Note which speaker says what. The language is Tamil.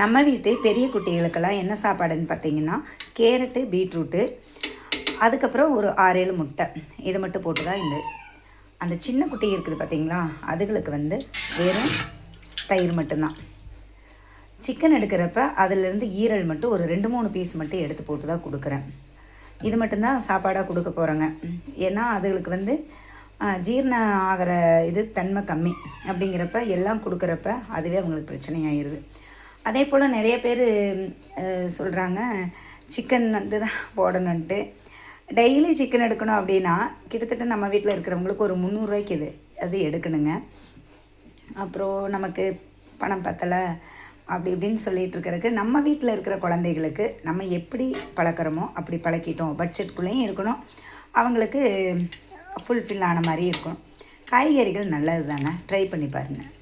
Speaker 1: நம்ம வீட்டு பெரிய குட்டிகளுக்கெல்லாம் என்ன சாப்பாடுன்னு பார்த்தீங்கன்னா கேரட்டு பீட்ரூட்டு அதுக்கப்புறம் ஒரு ஆறேழு முட்டை. இது மட்டும் போட்டு தான் இந்த அந்த சின்ன குட்டி இருக்குது பார்த்தீங்களா அதுகளுக்கு வந்து வெறும் தயிர் மட்டும்தான். சிக்கன் எடுக்கிறப்ப அதிலிருந்து ஈரல் மட்டும் ஒரு ரெண்டு மூணு பீஸ் மட்டும் எடுத்து போட்டு தான் கொடுக்குறேன். இது மட்டும்தான் சாப்பாடாக கொடுக்க போகிறேங்க ஏன்னா அதுகளுக்கு வந்து ஜீரணம் ஆகிற இது தன்மை கம்மி. அப்படிங்கிறப்ப எல்லாம் கொடுக்குறப்ப அதுவே அவங்களுக்கு பிரச்சனையாயிருது. அதே போல் நிறைய பேர் சொல்கிறாங்க சிக்கன் வந்து தான் போடணுன்ட்டு டெய்லி சிக்கன் எடுக்கணும் அப்படின்னா கிட்டத்தட்ட நம்ம வீட்டில் இருக்கிறவங்களுக்கு ஒரு முந்நூறுரூவாய்க்கு இது அது எடுக்கணுங்க. அப்புறம் நமக்கு பணம் பத்தலை அப்படி இப்படின்னு சொல்லிட்டு நம்ம வீட்டில் இருக்கிற குழந்தைகளுக்கு நம்ம எப்படி பழக்கிறோமோ அப்படி பழக்கிட்டோம். பட்ஜெட்குள்ளேயும் இருக்கணும். அவங்களுக்கு ஃபுல்ஃபில் ஆன மாதிரி இருக்கும் காய்கறிகள் நல்லது தாங்க ட்ரை பண்ணி பாருங்கள்